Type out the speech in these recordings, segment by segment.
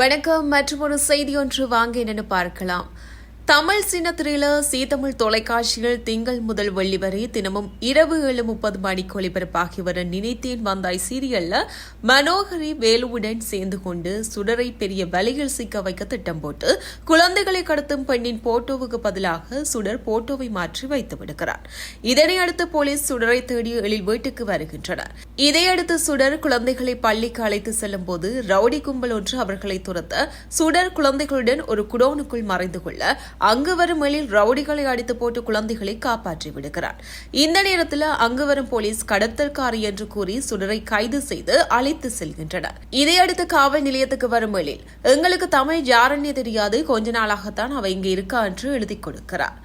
வணக்கம். மற்றும் ஒரு செய்தி ஒன்று வாங்க என்னென்னு பார்க்கலாம். தமிழ் சின்னத்திரையில சீதமிழ் தொலைக்காட்சியில் திங்கள் முதல் வெள்ளி வரை தினமும் இரவு ஏழு முப்பது மணிக்கு ஒளிபரப்பாகி வர நினைத்தேன் வந்தாய் சீரியல்ல மனோகரி வேலுவுடன் சேர்ந்து கொண்டு சுடரை பெரிய வலையில் சிக்க வைக்க திட்டம் போட்டு குழந்தைகளை கடத்தும் பெண்ணின் போட்டோவுக்கு பதிலாக சுடர் போட்டோவை மாற்றி வைத்து விடுகிறார். இதனை அடுத்து போலீஸ் சுடரை தேடி எழில் வீட்டுக்கு வருகின்றனர். இதையடுத்து சுடர் குழந்தைகளை பள்ளிக்கு அழைத்து செல்லும் போது ரவுடி கும்பல் ஒன்று அவர்களை துரத்த சுடர் குழந்தைகளுடன் ஒரு குடோனுக்குள் மறைந்து கொள்ள அங்கு வரும் எழில் ரவுடிகளை அடித்து போட்டு குழந்தைகளை காப்பாற்றி விடுகிறார். இந்த நேரத்தில் அங்கு வரும் போலீஸ் கடத்தல்காரி என்று கூறி சுடரை கைது செய்து அழைத்து செல்கின்றனர். இதையடுத்து காவல் நிலையத்துக்கு வரும் எழில் எங்களுக்கு தமிழ் யாருன்னே தெரியாது கொஞ்ச நாளாகத்தான் அவ இங்கே இருக்கா என்று எழுதி கொடுக்கிறார்.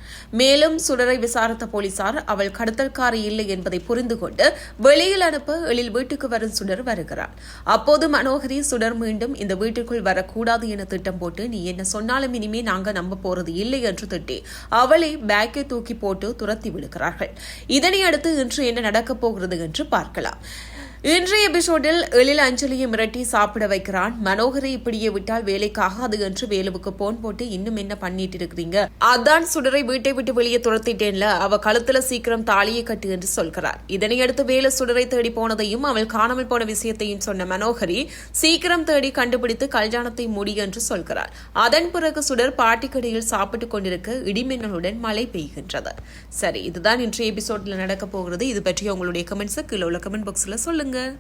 மேலும் சுடரை விசாரித்த போலீசார் அவள் கடத்தல்காரி இல்லை என்பதை புரிந்து கொண்டு வெளியில் அனுப்ப எழில் வீட்டுக்கு வரும் சுடர் வருகிறார். அப்போது மனோகரி சுடர் மீண்டும் இந்த வீட்டுக்குள் வரக்கூடாது என திட்டம் போட்டு நீ என்ன சொன்னாலும் இனிமே நாங்க நம்ப போறது இல்லை என்று திட்டி அவளை பேக்கை தூக்கி போட்டு துரத்தி விடுகிறார்கள். இதனை அடுத்து இன்று என்ன நடக்கப் போகிறது என்று பார்க்கலாம். இன்றைய எபிசோடில் எழில் அஞ்சலியை மிரட்டி சாப்பிட வைக்கிறான். மனோகரை இப்படியே விட்டால் வேலைக்காகாது என்று வேலுவுக்கு போன் போட்டு இன்னும் என்ன பண்ணிட்டு இருக்கிறீங்க? அதான் சுடரை வீட்டை விட்டு வெளியே துரத்திட்டேன்ல. அவ கழுத்துல சீக்கிரம் தாலியை கட்டு என்று சொல்கிறார். இதனையடுத்து வேலு சுடரை தேடி போனதையும் அவள் காணாமல் போன விஷயத்தையும் சொன்ன மனோகரி சீக்கிரம் தேடி கண்டுபிடித்து கல்யாணத்தை முடி என்று சொல்கிறார். அதன் பிறகு சுடர் பாட்டிக்கடியில் சாப்பிட்டுக் கொண்டிருக்க இடிமின்னலுடன் மழை பெய்கின்றது. சரி இதுதான் இன்றைய எபிசோட்ல நடக்க போகிறது. இது பற்றி உங்களுடைய கமெண்ட்ஸை கீழே உள்ள கமெண்ட் பாக்ஸ்ல சொல்லுங்க. 跟